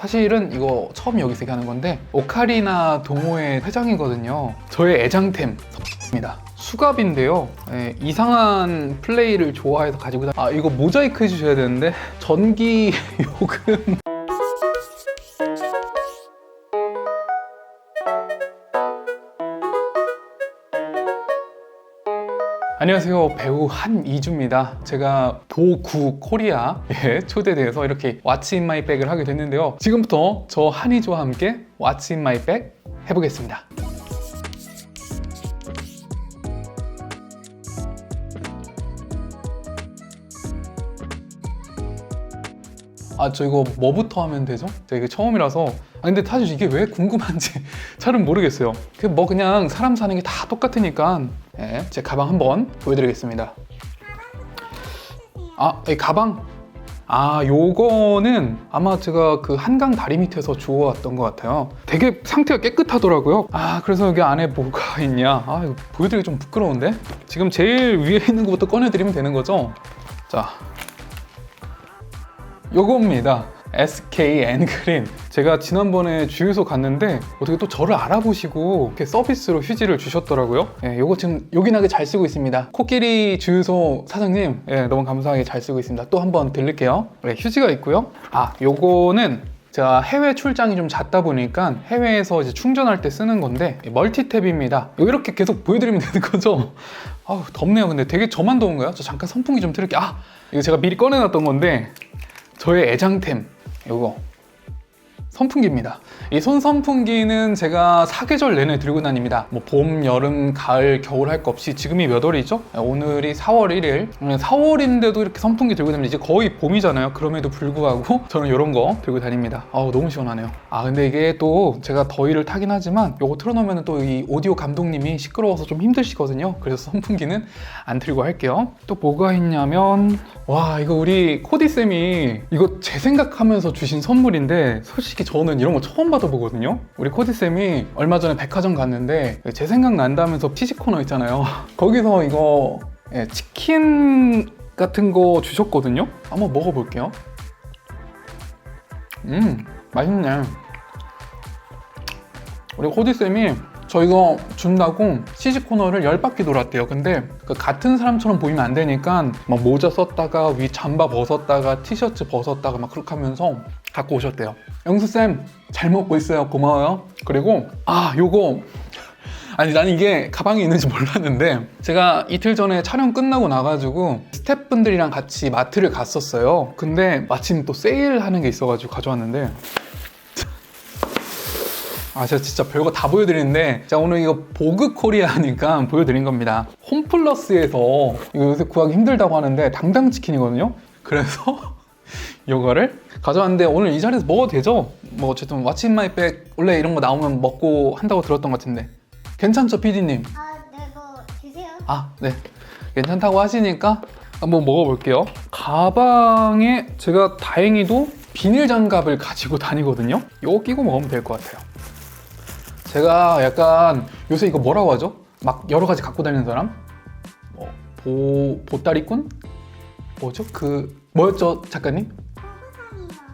사실은 이거 처음 여기서 하는 건데 오카리나 동호회 회장이거든요. 저의 애장템입니다. 수갑인데요. 예, 이상한 플레이를 좋아해서 가지고 다... 아 이거 모자이크 해주셔야 되는데 전기 요금 안녕하세요. 배우 한이주입니다. 제가 도구 코리아에 초대돼서 이렇게 왓츠 인 마이 백을 하게 됐는데요. 지금부터 저 한이주와 함께 왓츠 인 마이 백 해보겠습니다. 아, 저 이거 뭐부터 하면 되죠? 제가 이게 처음이라서. 아, 근데 사실 이게 왜 궁금한지 잘은 모르겠어요. 그뭐 그냥 사람 사는 게 다 똑같으니까. 예, 제 가방 한번 보여드리겠습니다. 아, 이 가방. 아, 요거는 아마 제가 그 한강 다리 밑에서 주워왔던 것 같아요. 되게 상태가 깨끗하더라고요. 아, 그래서 여기 안에 뭐가 있냐. 아, 이거 보여드리기 좀 부끄러운데? 지금 제일 위에 있는 것부터 꺼내드리면 되는 거죠? 자, 요겁니다. SK 엔그린. 제가 지난번에 주유소 갔는데 어떻게 또 저를 알아보시고 이렇게 서비스로 휴지를 주셨더라고요. 예, 요거 지금 요긴하게 잘 쓰고 있습니다. 코끼리 주유소 사장님, 예, 너무 감사하게 잘 쓰고 있습니다. 또 한번 들릴게요. 네, 휴지가 있고요. 아, 요거는 제가 해외 출장이 좀 잦다 보니까 해외에서 이제 충전할 때 쓰는 건데 멀티탭입니다. 이렇게 계속 보여드리면 되는 거죠. 아우 덥네요. 근데 되게 저만 더운가요? 저 잠깐 선풍기 좀 틀을게요. 아 이거 제가 미리 꺼내놨던 건데 저의 애장템 요거 선풍기입니다. 이 손 선풍기는 제가 사계절 내내 들고 다닙니다. 뭐 봄, 여름, 가을, 겨울 할 거 없이 지금이 몇 월이죠? 오늘이 4월 1일. 4월인데도 이렇게 선풍기 들고 다니면 이제 거의 봄이잖아요. 그럼에도 불구하고 저는 이런 거 들고 다닙니다. 아우 너무 시원하네요. 아 근데 이게 또 제가 더위를 타긴 하지만 요거 틀어놓으면 또 이 오디오 감독님이 시끄러워서 좀 힘드시거든요. 그래서 선풍기는 안 틀고 할게요. 또 뭐가 있냐면 와 이거 우리 코디 쌤이 이거 제 생각하면서 주신 선물인데 솔직히 저는 이런 거 처음 받아보거든요. 우리 코디 쌤이 얼마 전에 백화점 갔는데 제 생각 난다면서 피지 코너 있잖아요. 거기서 이거 예, 치킨 같은 거 주셨거든요. 한번 먹어볼게요. 음 맛있네. 우리 코디 쌤이 저 이거 준다고 CG 코너를 열 바퀴 돌았대요. 근데 그 같은 사람처럼 보이면 안 되니까 막 모자 썼다가 위 잠바 벗었다가 티셔츠 벗었다가 막 그렇게 하면서 갖고 오셨대요. 영수 쌤 잘 먹고 있어요. 고마워요. 그리고 아 요거 아니 나는 이게 가방에 있는지 몰랐는데 제가 이틀 전에 촬영 끝나고 나가지고 스태프분들이랑 같이 마트를 갔었어요. 근데 마침 또 세일하는 게 있어가지고 가져왔는데 아, 제가 진짜 별거 다 보여드리는데, 자, 오늘 이거 보그 코리아니까 보여드린 겁니다. 홈플러스에서 이거 요새 구하기 힘들다고 하는데, 당당 치킨이거든요? 그래서 이거를 가져왔는데, 오늘 이 자리에서 먹어도 되죠? 뭐, 어쨌든, 왓츠 마이 백, 원래 이런 거 나오면 먹고 한다고 들었던 것 같은데. 괜찮죠, PD님? 아, 네, 뭐 드세요. 아, 네. 괜찮다고 하시니까 한번 먹어볼게요. 가방에 제가 다행히도 비닐 장갑을 가지고 다니거든요. 이거 끼고 먹으면 될 것 같아요. 제가 약간 요새 이거 뭐라고 하죠? 막 여러 가지 갖고 다니는 사람? 뭐, 보, 보따리꾼? 뭐죠? 그, 뭐였죠, 작가님?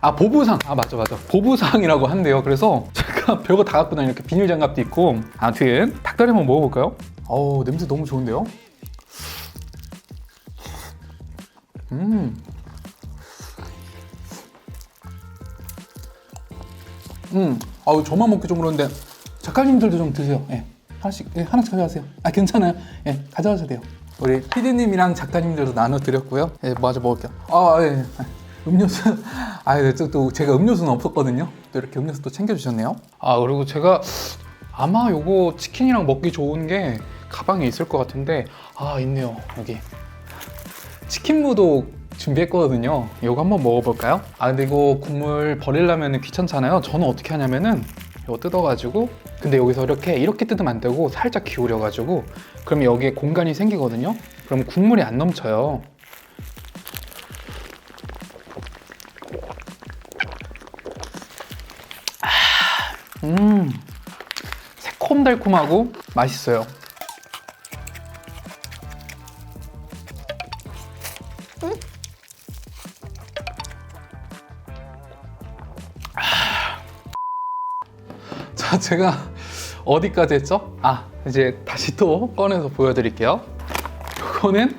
아, 보부상. 아, 맞아, 맞아. 보부상이라고 한대요. 그래서 제가 별거 다 갖고 다니는 이렇게 비닐 장갑도 있고. 아무튼, 닭다리 한번 먹어볼까요? 어우, 냄새 너무 좋은데요? 음. 음, 아우 저만 먹기 좀 그런데 작가님들도 좀 드세요. 예, 하나씩, 예, 하나씩 가져가세요. 아 괜찮아요. 예, 가져가셔도 돼요. 우리 PD님이랑 작가님들도 나눠 드렸고요. 예, 마저 먹을게요. 아, 예, 예. 음료수, 아, 네, 또, 또 제가 음료수는 없었거든요. 또 이렇게 음료수 또 챙겨주셨네요. 아, 그리고 제가 아마 요거 치킨이랑 먹기 좋은 게 가방에 있을 것 같은데, 아, 있네요. 여기. 치킨 무도 준비했거든요. 이거 한번 먹어볼까요? 아 근데 이거 국물 버리려면 귀찮잖아요. 저는 어떻게 하냐면은 이거 뜯어가지고 근데 여기서 이렇게 이렇게 뜯으면 안 되고 살짝 기울여가지고 그럼 여기에 공간이 생기거든요. 그럼 국물이 안 넘쳐요. 아, 음 새콤달콤하고 맛있어요. 자, 제가 어디까지 했죠? 아, 이제 다시 또 꺼내서 보여드릴게요. 이거는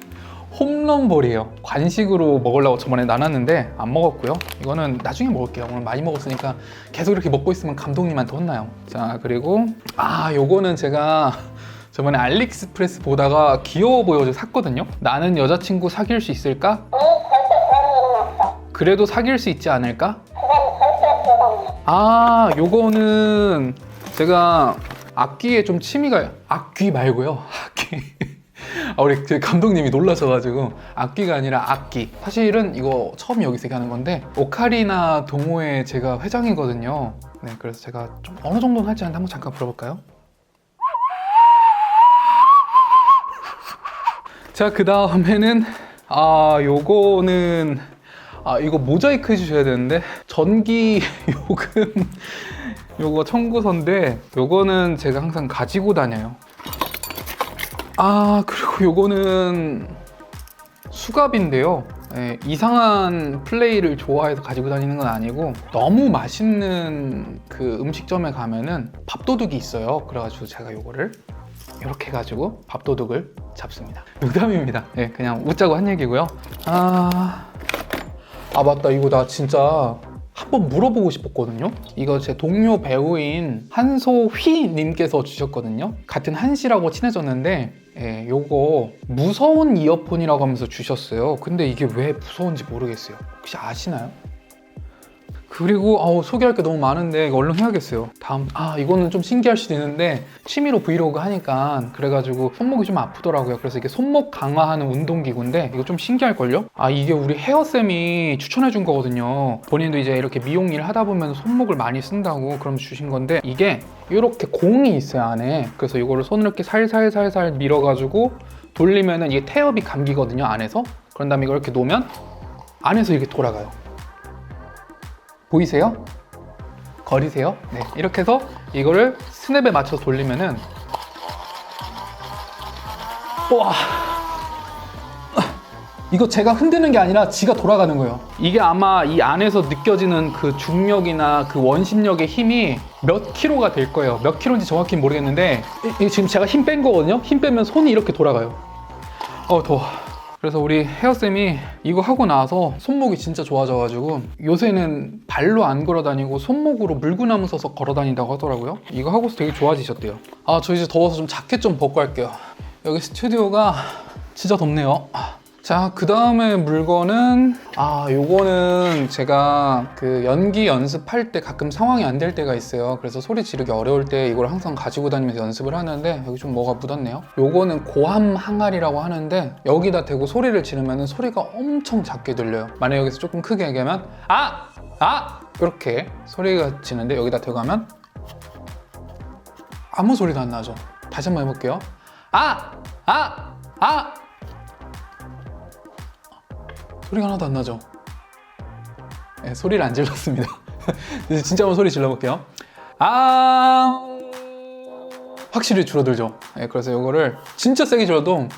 홈런볼이에요. 간식으로 먹으려고 저번에 나눴는데 안 먹었고요. 이거는 나중에 먹을게요. 오늘 많이 먹었으니까 계속 이렇게 먹고 있으면 감독님한테 혼나요. 자, 그리고 아, 요거는 제가 저번에 알리익스프레스 보다가 귀여워 보여서 샀거든요. 나는 여자친구 사귈 수 있을까? 그래도 사귈 수 있지 않을까? 아, 요거는 제가 악기에 좀 취미가 악기 말고요. 악기. 아, 우리 그 감독님이 놀라셔가지고 악기가 아니라 악기. 사실은 이거 처음 여기서 얘기하는 건데 오카리나 동호회 제가 회장이거든요. 네, 그래서 제가 좀 어느 정도는 할지 한번 잠깐 불어볼까요? 자, 그 다음에는 아, 요거는 아, 이거 모자이크 해주셔야 되는데 전기 요금 요거 청구서인데 요거는 제가 항상 가지고 다녀요. 아, 그리고 요거는 수갑인데요. 예, 이상한 플레이를 좋아해서 가지고 다니는 건 아니고 너무 맛있는 그 음식점에 가면은 밥도둑이 있어요. 그래가지고 제가 요거를 이렇게 해가지고 밥도둑을 잡습니다. 농담입니다. 예, 그냥 웃자고 한 얘기고요. 아, 아 맞다 이거 나 진짜 한번 물어보고 싶었거든요. 이거 제 동료 배우인 한소휘 님께서 주셨거든요. 같은 한씨라고 친해졌는데 예, 요거 무서운 이어폰이라고 하면서 주셨어요. 근데 이게 왜 무서운지 모르겠어요. 혹시 아시나요? 그리고 어우, 소개할 게 너무 많은데 얼른 해야겠어요. 다음 아 이거는 좀 신기할 수도 있는데 취미로 브이로그 하니까 그래가지고 손목이 좀 아프더라고요. 그래서 이게 손목 강화하는 운동기구인데 이거 좀 신기할 걸요? 아 이게 우리 헤어 쌤이 추천해 준 거거든요. 본인도 이제 이렇게 미용 일 하다 보면 손목을 많이 쓴다고 그럼 주신 건데 이게 이렇게 공이 있어요 안에. 그래서 이거를 손으로 이렇게 살살살살 밀어가지고 돌리면은 이게 태엽이 감기거든요 안에서. 그런 다음에 이걸 이렇게 놓으면 안에서 이렇게 돌아가요. 보이세요? 거리세요? 네. 이렇게 해서 이거를 스냅에 맞춰서 돌리면은 와 이거 제가 흔드는 게 아니라 지가 돌아가는 거예요. 이게 아마 이 안에서 느껴지는 그 중력이나 그 원심력의 힘이 몇 킬로가 될 거예요. 몇 킬로인지 정확히 모르겠는데 이- 이 지금 제가 힘 뺀 거거든요. 힘 빼면 손이 이렇게 돌아가요. 어 더워. 그래서 우리 헤어쌤이 이거 하고 나서 손목이 진짜 좋아져가지고 요새는 발로 안 걸어 다니고 손목으로 물구나무 서서 걸어 다닌다고 하더라고요. 이거 하고서 되게 좋아지셨대요. 아, 저 이제 더워서 좀 자켓 좀 벗고 할게요. 여기 스튜디오가 진짜 덥네요. 자, 그 다음에 물건은, 아, 요거는 제가 그 연기 연습할 때 가끔 상황이 안 될 때가 있어요. 그래서 소리 지르기 어려울 때 이걸 항상 가지고 다니면서 연습을 하는데, 여기 좀 뭐가 묻었네요. 요거는 고함 항아리라고 하는데, 여기다 대고 소리를 지르면 소리가 엄청 작게 들려요. 만약 여기서 조금 크게 얘기하면, 아! 아! 이렇게 소리가 지는데, 여기다 대고 하면, 아무 소리도 안 나죠. 다시 한번 해볼게요. 아! 아! 아! 소리가 하나도 안 나죠? 네, 소리를 안 질렀습니다. 진짜 한번 소리 질러볼게요. 아 확실히 줄어들죠. 네, 그래서 이거를 진짜 세게 질러도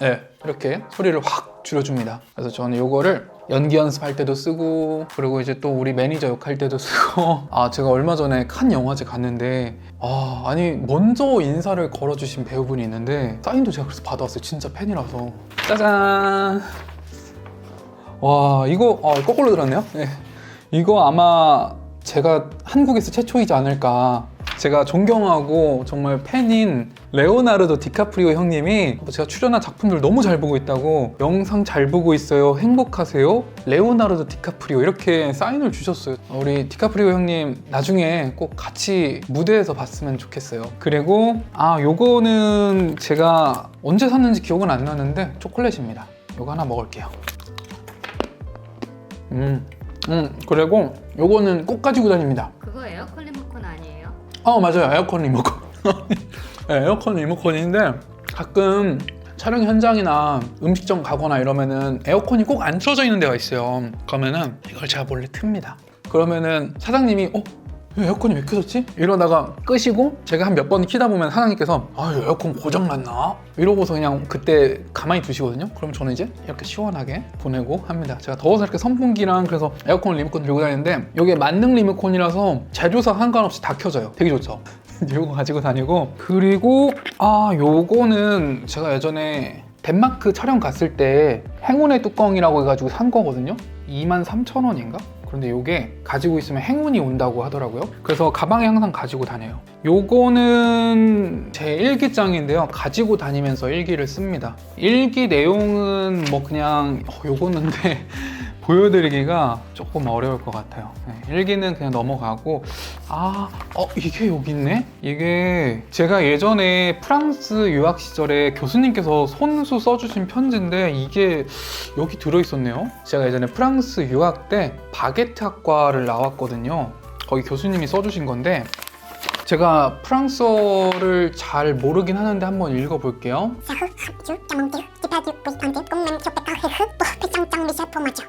네, 이렇게 소리를 확 줄여줍니다. 그래서 저는 이거를 연기 연습할 때도 쓰고 그리고 이제 또 우리 매니저 욕할 때도 쓰고. 아 제가 얼마 전에 칸 영화제 갔는데 아 아니 먼저 인사를 걸어주신 배우분이 있는데 사인도 제가 그래서 받아왔어요. 진짜 팬이라서. 짜잔! 와 이거 아, 거꾸로 들었네요? 네. 이거 아마 제가 한국에서 최초이지 않을까 제가 존경하고 정말 팬인 레오나르도 디카프리오 형님이 제가 출연한 작품들 너무 잘 보고 있다고 영상 잘 보고 있어요 행복하세요 레오나르도 디카프리오 이렇게 사인을 주셨어요. 우리 디카프리오 형님 나중에 꼭 같이 무대에서 봤으면 좋겠어요. 그리고 아 요거는 제가 언제 샀는지 기억은 안 나는데 초콜릿입니다. 요거 하나 먹을게요. 음, 음 그리고 요거는 꼭 가지고 다닙니다. 그거 에어컨 리모컨 아니에요? 어 맞아요. 에어컨 리모컨. 네, 에어컨 리모컨인데 가끔 촬영 현장이나 음식점 가거나 이러면은 에어컨이 꼭 안 틀어져 있는 데가 있어요. 그러면은 이걸 제가 몰래 틉니다. 그러면은 사장님이 어? 왜 에어컨이 왜 켜졌지? 이러다가 끄시고 제가 한 몇 번 키다 보면 사장님께서 아 에어컨 고장 났나? 이러고서 그냥 그때 가만히 두시거든요. 그럼 저는 이제 이렇게 시원하게 보내고 합니다. 제가 더워서 이렇게 선풍기랑 그래서 에어컨 리모컨 들고 다니는데 이게 만능 리모컨이라서 제조사 상관없이 다 켜져요. 되게 좋죠. 이거 가지고 다니고 그리고 아 요거는 제가 예전에 덴마크 촬영 갔을 때 행운의 뚜껑이라고 해가지고 산 거거든요 23,000원인가? 그런데 요게 가지고 있으면 행운이 온다고 하더라고요. 그래서 가방에 항상 가지고 다녀요. 요거는 제 일기장인데요. 가지고 다니면서 일기를 씁니다. 일기 내용은 뭐 그냥 어, 요거는데 보여드리기가 조금 어려울 것 같아요. 네, 일기는 그냥 넘어가고 아, 어 이게 여기 있네? 이게 제가 예전에 프랑스 유학 시절에 교수님께서 손수 써주신 편지인데 이게 여기 들어있었네요. 제가 예전에 프랑스 유학 때 바게트 학과를 나왔거든요. 거기 교수님이 써주신 건데 제가 프랑스어를 잘 모르긴 하는데 한번 읽어볼게요. Chào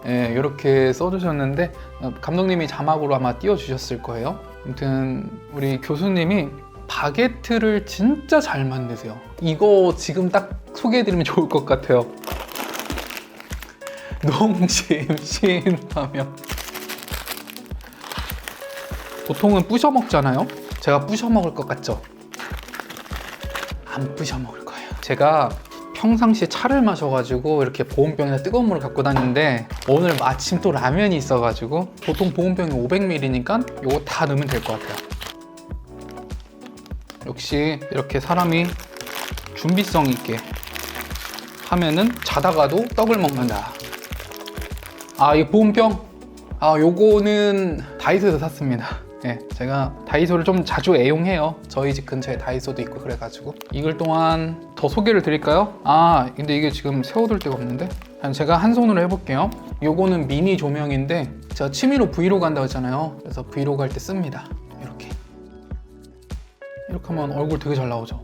예, 이렇게 써주셨는데 어, 감독님이 자막으로 아마 띄워주셨을 거예요. 아무튼 우리 교수님이 바게트를 진짜 잘 만드세요. 이거 지금 딱 소개해드리면 좋을 것 같아요. 농심 신라면 보통은 부셔 먹잖아요. 제가 부셔 먹을 것 같죠? 안 부셔 먹을 거예요. 제가 평상시에 차를 마셔가지고 이렇게 보온병에다 뜨거운 물을 갖고 다니는데 오늘 마침 또 라면이 있어가지고 보통 보온병이 500ml니까 요거 다 넣으면 될 것 같아요. 역시 이렇게 사람이 준비성 있게 하면은 자다가도 떡을 먹는다. 아, 이 보온병. 아, 요거는 다이소에서 샀습니다. 예, 제가 다이소를 좀 자주 애용해요. 저희 집 근처에 다이소도 있고 그래가지고. 이걸 동안 더 소개를 드릴까요? 아, 근데 이게 지금 세워둘 데가 없는데? 제가 한 손으로 해볼게요. 요거는 미니 조명인데 제가 취미로 브이로그 한다고 했잖아요. 그래서 브이로그 할 때 씁니다. 이렇게. 이렇게 하면 얼굴 되게 잘 나오죠.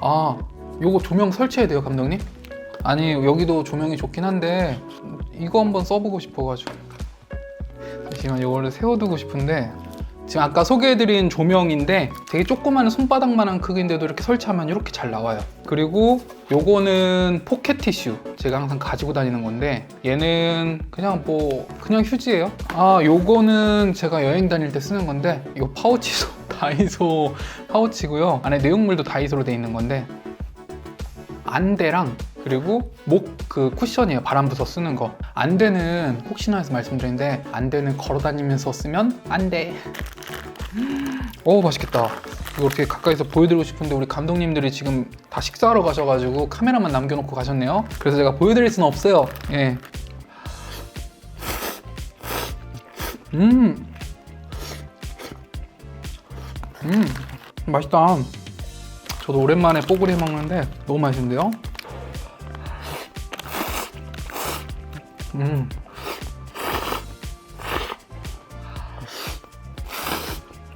아, 요거 조명 설치해야 돼요, 감독님? 아니, 여기도 조명이 좋긴 한데 이거 한번 써보고 싶어가지고. 잠시만 이거를 세워두고 싶은데 지금 아까 소개해드린 조명인데 되게 조그마한 손바닥만한 크기인데도 이렇게 설치하면 이렇게 잘 나와요. 그리고 요거는 포켓 티슈 제가 항상 가지고 다니는 건데 얘는 그냥 뭐 그냥 휴지예요. 아 요거는 제가 여행 다닐 때 쓰는 건데 이거 파우치도 다이소 파우치고요. 안에 내용물도 다이소로 돼 있는 건데 안대랑 그리고 목 그 쿠션이에요. 바람 부서 쓰는 거. 안대는 혹시나 해서 말씀드리는데 안대는 걸어 다니면서 쓰면 안 돼. 오 맛있겠다. 이거 이렇게 가까이서 보여드리고 싶은데 우리 감독님들이 지금 다 식사하러 가셔가지고 카메라만 남겨놓고 가셨네요. 그래서 제가 보여드릴 수는 없어요. 예. 음. 음. 맛있다. 저도 오랜만에 뽀글이 먹는데 너무 맛있는데요? 음.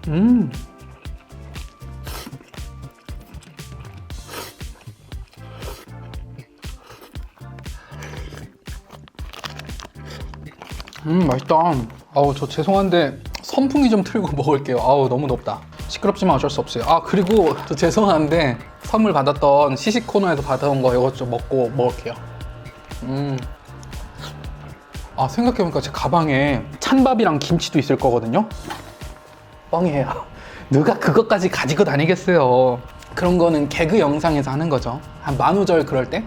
음. 음, 맛있다. 아우, 저 죄송한데 선풍기 좀 틀고 먹을게요. 아우, 너무 덥다. 시끄럽지만 어쩔 수 없어요. 아, 그리고 저 죄송한데 선물 받았던 시식 코너에서 받아온 거 이것 좀 먹고 먹을게요. 음. 아, 생각해보니까 제 가방에 찬밥이랑 김치도 있을 거거든요. 뻥이에요. 누가 그것까지 가지고 다니겠어요. 그런 거는 개그 영상에서 하는 거죠. 한 만우절 그럴 때?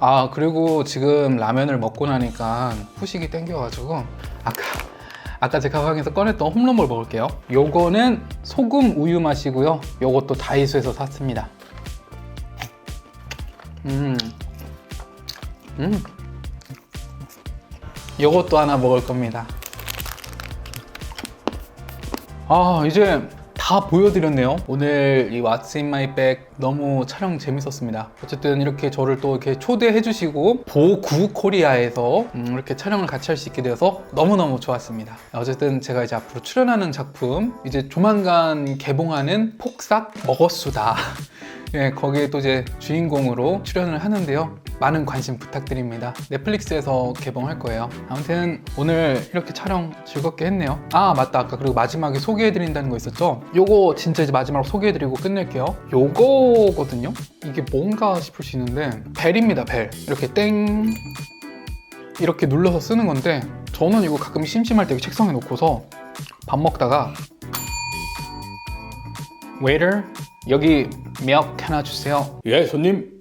아, 그리고 지금 라면을 먹고 나니까 후식이 땡겨가지고 아까 아까 제 가방에서 꺼냈던 홈런볼 먹을게요. 요거는 소금 우유 맛이고요. 요것도 다이소에서 샀습니다. 음. 음. 요것도 하나 먹을 겁니다. 아, 이제 다 보여드렸네요. 오늘 이 What's in my bag 너무 촬영 재밌었습니다. 어쨌든 이렇게 저를 또 이렇게 초대해 주시고 보구 코리아에서 음, 이렇게 촬영을 같이 할 수 있게 되어서 너무너무 좋았습니다. 어쨌든 제가 이제 앞으로 출연하는 작품 이제 조만간 개봉하는 폭삭 먹었수다. 예, 거기에 또 이제 주인공으로 출연을 하는데요. 많은 관심 부탁드립니다. 넷플릭스에서 개봉할 거예요. 아무튼 오늘 이렇게 촬영 즐겁게 했네요. 아 맞다 아까 그리고 마지막에 소개해드린다는 거 있었죠? 요거 진짜 이제 마지막으로 소개해드리고 끝낼게요. 요거거든요. 이게 뭔가 싶을 수 있는데 벨입니다 벨. 이렇게 땡 이렇게 눌러서 쓰는 건데 저는 이거 가끔 심심할 때 책상에 놓고서 밥 먹다가 waiter 여기 몇 하나 주세요. 예, 손님.